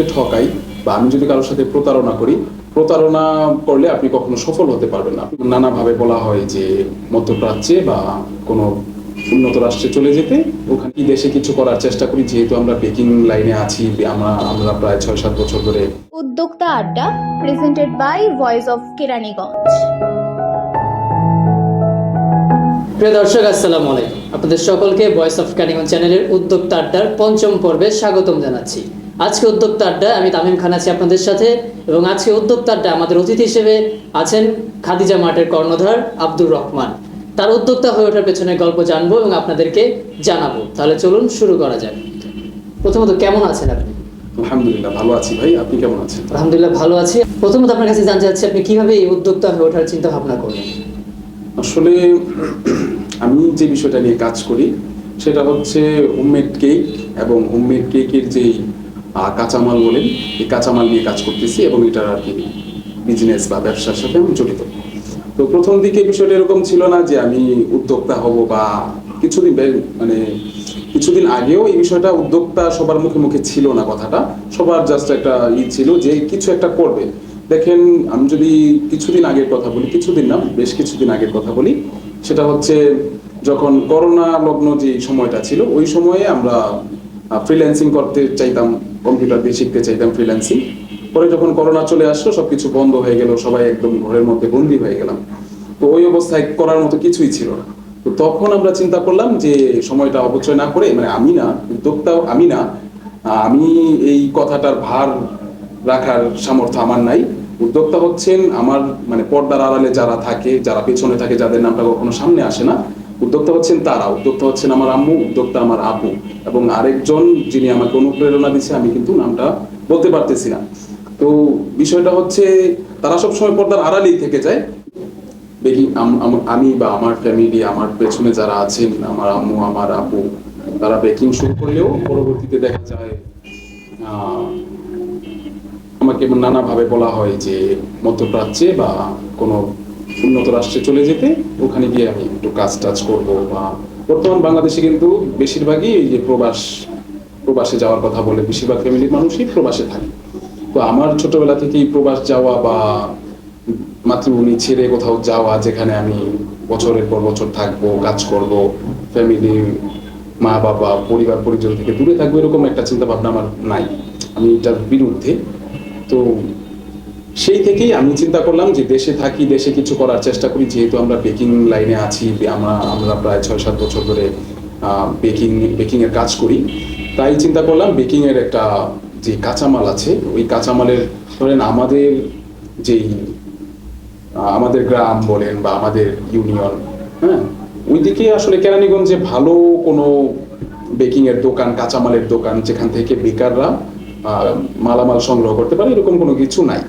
কাউকে ঠকাই বা আমি যদি কারোর সাথে প্রতারণা করি প্রতারণা করলে আপনি কখনো সফল হতে পারবেন না। নানাভাবে বলা হয় যে মধ্যপ্রাচ্যে বা কোনো উন্নত রাষ্ট্রে চলে যেতে ওখানে কি দেশে কিছু করার চেষ্টা করি যেহেতু আমরা বেকিং লাইনে আছি আমরা আমরা প্রায় ছয় সাত বছর ধরে উদ্যোক্তা আড্ডা presented by voice of Keraniganj প্রিয় দর্শক আসসালামু আলাইকুম। আপনাদের সকলকে ভয়েস অফ ক্যানিগন চ্যানেলের উদ্যোক্তা আড্ডার পঞ্চম পর্বে স্বাগতম জানাচ্ছি। আজকে উদ্যোক্তা আড্ডা আমি তামিম খান আছি আপনাদের সাথে এবং আজকে উদ্যোক্তা আড্ডা আমাদের অতিথি হিসেবে আছেন খাদিজা মাঠের কর্ণধার আব্দুর রহমান। তার উদ্যোক্তা হয়ে ওঠার পেছনে গল্প জানব এবং আপনাদেরকে জানাব। তাহলে চলুন শুরু করা যাক। প্রথমত কেমন আছেন আপনি? আলহামদুলিল্লাহ ভালো আছি ভাই। আপনি কেমন আছেন? আলহামদুলিল্লাহ ভালো আছি। প্রথমত আপনার কাছে জানতে চাচ্ছি আপনি কীভাবে এই উদ্যোক্তা হয়ে ওঠার চিন্তা ভাবনা করলেন? আসলে আমি যে বিষয়টা নিয়ে কাজ করি সেটা হচ্ছে হোমমেড কেক এবং হোমমেড কেকের যেই কাঁচামাল বলেন এই কাঁচামাল নিয়ে কাজ করতেছি এবং এটা আর কি বিজনেস বা ব্যবসার সাথে আমি জড়িত। তো প্রথম দিকে বিষয়টা এরকম ছিল না যে আমি উদ্যোক্তা হব বা কিছুদিন মানে কিছুদিন আগেও এই বিষয়টা উদ্যোক্তা সবার মুখে মুখে ছিল না কথাটা। সবার জাস্ট একটা ই ছিল যে কিছু একটা করবে। দেখেন, আমি যদি কিছুদিন আগের কথা বলি, কিছুদিন না, বেশ কিছুদিন আগের কথা বলি, সেটা হচ্ছে যখন করোনা লগ্ন যে সময়টা ছিল, ওই সময়ে আমরা ফ্রিল্যান্সিং করতে চাইতাম। কম্পিউটার দিয়ে শিখতে চাইতাম ফ্রিল্যান্সিং পরে যখন করোনা চলে আসলো, সবকিছু বন্ধ হয়ে গেল, সবাই একদম ঘরের মধ্যে বন্দি হয়ে গেলাম। তো ওই অবস্থায় করার মতো কিছুই ছিল না। তো তখন আমরা চিন্তা করলাম যে, সময়টা অপচয় না করে মানে আমি না, উদ্যোক্তাও আমি না, আমি এই কথাটার ভার রাখার সামর্থ্য আমার নাই। উদ্যোক্তা হচ্ছেন আমার মানে পর্দার আড়ালে যারা থাকে, যারা পেছনে থাকে, যাদের নামটা কখনো সামনে আসে না উদ্যোক্তা হচ্ছেন তারা, উদ্যোক্তা হচ্ছেন আমার আম্মু, উদ্যোক্তা আমার আপু এবং আরেকজন যিনি আমাকে অনুপ্রেরণা দিচ্ছে আমি কিন্তু নামটা বলতে পারতেছি না। তো বিষয়টা হচ্ছে, তারা সবসময় পর্দার আড়ালেই থেকে যায়। দেখি, আম- বা আমার ফ্যামিলি আমার পেছনে যারা আছেন, আমার আম্মু, আমার আপু, তারা বেকিং শুরু করলেও পরবর্তীতে দেখা যায় আমাকে নানাভাবে বলা হয় যে মধ্যপ্রাচ্যে বা কোনো উন্নত রাষ্ট্রে চলে যেতে, ওখানে গিয়ে আমি একটু কাজ টাজ করব বা বর্তমান বাংলাদেশে কিন্তু বেশিরভাগই এই যে প্রবাস, প্রবাসে যাওয়ার কথা বলে বেশিরভাগ ফ্যামিলির মানুষই প্রবাসে থাকে। তো আমার ছোটবেলা থেকেই প্রবাস যাওয়া বা মাতৃভূমি ছেড়ে কোথাও যাওয়া, যেখানে আমি বছরের পর বছর থাকব, কাজ করব ফ্যামিলি মা, বাবা, পরিবার, পরিজন থেকে দূরে থাকব, এরকম একটা চিন্তা ভাবনা আমার নাই। আমি এটার বিরুদ্ধে। তো সেই থেকেই আমি চিন্তা করলাম যে দেশে থাকি, দেশে কিছু করার চেষ্টা করি। যেহেতু আমরা বেকিং লাইনে আছি, আমরা আমরা প্রায় ছয় সাত বছর ধরে বেকিং বেকিংয়ের কাজ করি। তাই চিন্তা করলাম বেকিংয়ের একটা যে কাঁচামাল আছে, ওই কাঁচামালের ধরেন আমাদের যেই আমাদের গ্রাম বলেন বা আমাদের ইউনিয়ন হ্যাঁ? ওইদিকে আসলে কেরানীগঞ্জে ভালো কোনো বেকিংয়ের দোকান, কাঁচামালের দোকান যেখান থেকে বেকাররা মালামাল সংগ্রহ করতে পারে, এরকম কোনো কিছু নাই।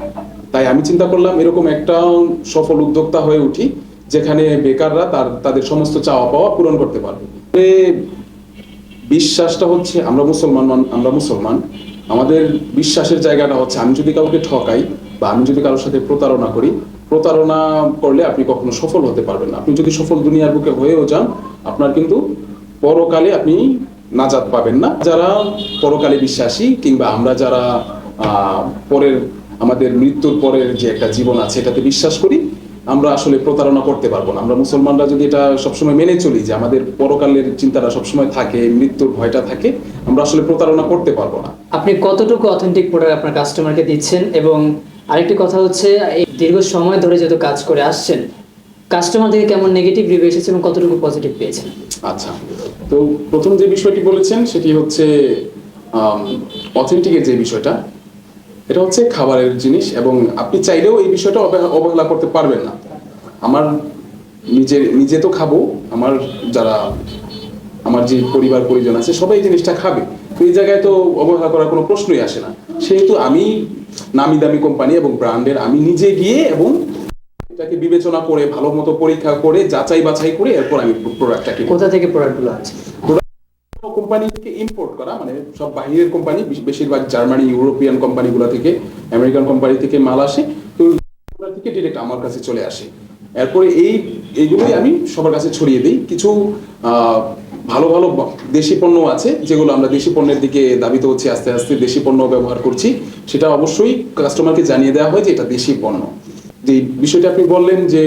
তাই আমি চিন্তা করলাম এরকম একটা সফল উদ্যোক্তা হয়ে উঠি, যেখানে বেকাররা তার, তাদের সমস্ত চাওয়া পাওয়া পূরণ করতে পারবে। বিশ্বাসটা হচ্ছে আমরা মুসলমান, মান- আমরা মুসলমান, আমাদের বিশ্বাসের জায়গাটা হচ্ছে আমি যদি কাউকে ঠকাই বা আমি যদি কারোর সাথে প্রতারণা করি, প্রতারণা করলে আপনি কখনো সফল হতে পারবেন না। আপনি যদি সফল দুনিয়ার বুকে হয়েও যান, আপনার কিন্তু পরকালে আপনি নাজাত পাবেন না। যারা পরকালে বিশ্বাসী কিংবা আমরা যারা পরের আমাদের মৃত্যুর পরের যে একটা জীবন আছে এটাতে বিশ্বাস করি আমরা আসলে প্রতারণা করতে পারব না। আমরা মুসলমানরা যদি এটা সবসময় মেনে চলি যে আমাদের পরকালের চিন্তাটা সবসময় থাকে মৃত্যুর ভয়টা থাকে আমরা আসলে প্রতারণা করতে পারব না। আপনি কতটুকু অথেন্টিক প্রোডাক্ট আপনার কাস্টমারকে দিচ্ছেন? এবং আরেকটি কথা হচ্ছে এই দীর্ঘ সময় ধরে যেহেতু কাজ করে আসছেন কাস্টমার থেকে কেমন নেগেটিভ রিভিউ এসেছে এবং কতটুকু পজিটিভ পেয়েছেন? আচ্ছা তো প্রথম যে বিষয়টি বলেছেন সেটি হচ্ছে অথেন্টিকের যে বিষয়টা এটা হচ্ছে খাবারের জিনিস এবং আপনি চাইলেও এই বিষয়টা অবহেলা করতে পারবেন না। আমার নিজে নিজে তো খাব আমার যারা আমার যে পরিবার পরিজন আছে সবাই এই জিনিসটা খাবে। তো এই জায়গায় তো অবহেলা করার কোনো প্রশ্নই আসে না। সেহেতু আমি নামি দামি কোম্পানি এবং ব্র্যান্ডের আমি নিজে গিয়ে এবং এটাকে বিবেচনা করে ভালো মতো পরীক্ষা করে যাচাই বাছাই করে এরপর আমি প্রোডাক্টটাকে কোথা থেকে প্রোডাক্টগুলো আছে কোম্পানি থেকে ইম্পোর্ট করা মানে সব বাইরের কোম্পানি বেশিরভাগ জার্মানি ইউরোপিয়ান কোম্পানিগুলো থেকে আমেরিকান কোম্পানি থেকে মাল আসে, তো থেকে ডিরেক্ট আমার কাছে চলে আসে। এরপরে এই এইগুলোই আমি সবার কাছে ছড়িয়ে দিই। কিছু ভালো ভালো দেশি পণ্য আছে, যেগুলো আমরা দেশি পণ্যের দিকে দাবিত হচ্ছে, আস্তে আস্তে দেশি পণ্য ব্যবহার করছি। সেটা অবশ্যই কাস্টমারকে জানিয়ে দেওয়া হয় যে এটা দেশি পণ্য। যে বিষয়টা আপনি বললেন যে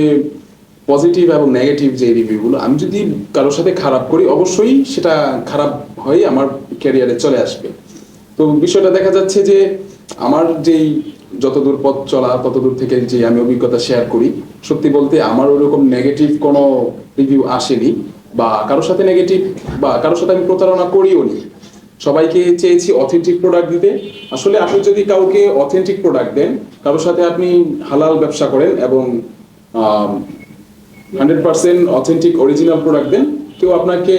পজিটিভ এবং নেগেটিভ যে রিভিউগুলো আমি যদি কারোর সাথে খারাপ করি, অবশ্যই সেটা খারাপ হয়ে আমার ক্যারিয়ারে চলে আসবে। তো বিষয়টা দেখা যাচ্ছে যে আমার যেই যতদূর পথ চলা, ততদূর থেকে যে আমি অভিজ্ঞতা শেয়ার করি, সত্যি বলতে আমার ওরকম নেগেটিভ কোনো রিভিউ আসেনি বা কারোর সাথে নেগেটিভ বা কারোর সাথে আমি প্রতারণা করিও নি। সবাইকে চেয়েছি অথেন্টিক প্রোডাক্ট দিতে। আসলে আপনি যদি কাউকে অথেন্টিক প্রোডাক্ট দেন, কারোর সাথে আপনি হালাল ব্যবসা করেন এবং hundred percent authentic original product দেন। কেউ আপনাকে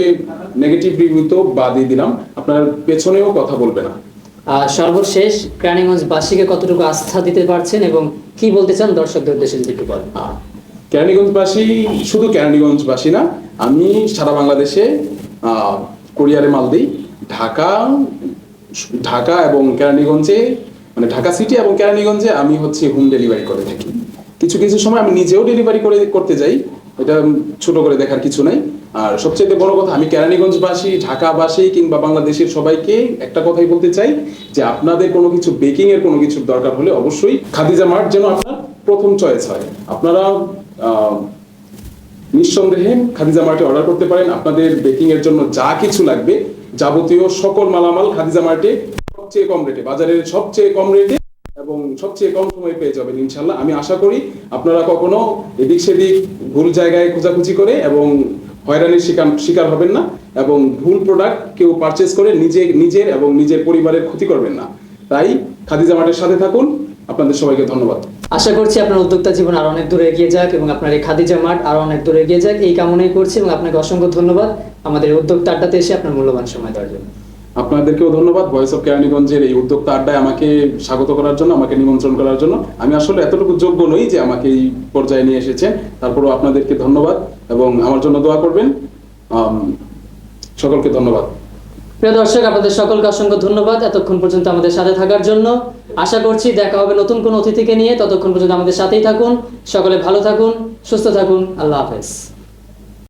নেগেটিভ রিভিউ তো বাদই দিলাম। আপনার পেছনেও কথা বলবে না। আর সর্বশেষ ক্রানিগঞ্জ বাসীকে কতটুকু আস্থা দিতে পারছেন এবং কি বলতে চান দর্শকদের উদ্দেশ্যে যদি একটু বলেন? কেরানীগঞ্জবাসী শুধু কেরানীগঞ্জবাসী না আমি সারা বাংলাদেশে কোরিয়ারে মাল দিই। ঢাকা ঢাকা এবং কেরানীগঞ্জে মানে ঢাকা সিটি এবং কেরানীগঞ্জে আমি হচ্ছে হোম ডেলিভারি করে থাকি। কিছু কিছু সময় আমি নিজেও ডেলিভারি করে করতে যাই। এটা ছোট করে দেখার কিছু নাই। আর সবচেয়ে বড় কথা, আমি কেরানীগঞ্জবাসী, ঢাকাবাসী কিংবা বাংলাদেশের সবাইকে একটা কথাই বলতে চাই যে আপনাদের কোনো কিছু বেকিং এর কোনো কিছুর দরকার হলে অবশ্যই খাদিজা মার্ট যেন আপনার প্রথম চয়েস হয়। আপনারা নিঃসন্দেহে খাদিজা মার্টে অর্ডার করতে পারেন। আপনাদের বেকিং এর জন্য যা কিছু লাগবে, যাবতীয় সকল মালামাল খাদিজা মার্টে সবচেয়ে কম রেটে বাজারের সবচেয়ে কম রেটে সবচেয়ে কম সময়ে পেয়ে যাবেন ইনশাল্লাহ আমি আশা করি আপনারা কখনো এদিক সেদিক ভুল জায়গায় খোঁজাখুঁজি করে এবং হয়রানির শিকার শিকার হবেন না এবং ভুল প্রোডাক্ট কেউ পারচেস করে নিজে, নিজের এবং নিজের পরিবারের ক্ষতি করবেন না। তাই খাদিজা মাঠের সাথে থাকুন। আপনাদের সবাইকে ধন্যবাদ। আশা করছি আপনার উদ্যোক্তা জীবন আরও অনেক দূরে এগিয়ে যাক এবং আপনার এই খাদিজা মাঠ আরও অনেক দূরে এগিয়ে যাক। এই কামনাই করছি এবং আপনাকে অসংখ্য ধন্যবাদ। আমাদের উদ্যোক্তা আড্ডাতে এসে আপনার মূল্যবান সময় দেওয়ার জন্য। আপনাদেরকেও ধন্যবাদ ভয়েস অফ কেরানীগঞ্জের এই উদ্যোক্তা আড্ডায় আমাকে স্বাগত করার জন্য, আমাকে নিমন্ত্রণ করার জন্য। আমি আসলে এতটুকু যোগ্য নই যে আমাকে এই পর্যায়ে নিয়ে এসেছেন তারপরেও আপনাদেরকে ধন্যবাদ এবং আমার জন্য দোয়া করবেন। সকলকে ধন্যবাদ। প্রিয় দর্শক, আপনাদের সকলকে অসংখ্য ধন্যবাদ এতক্ষণ পর্যন্ত আমাদের সাথে থাকার জন্য। আশা করছি দেখা হবে নতুন কোন অতিথিকে নিয়ে। ততক্ষণ পর্যন্ত আমাদের সাথেই থাকুন। সকলে ভালো থাকুন, সুস্থ থাকুন। আল্লাহ হাফেজ।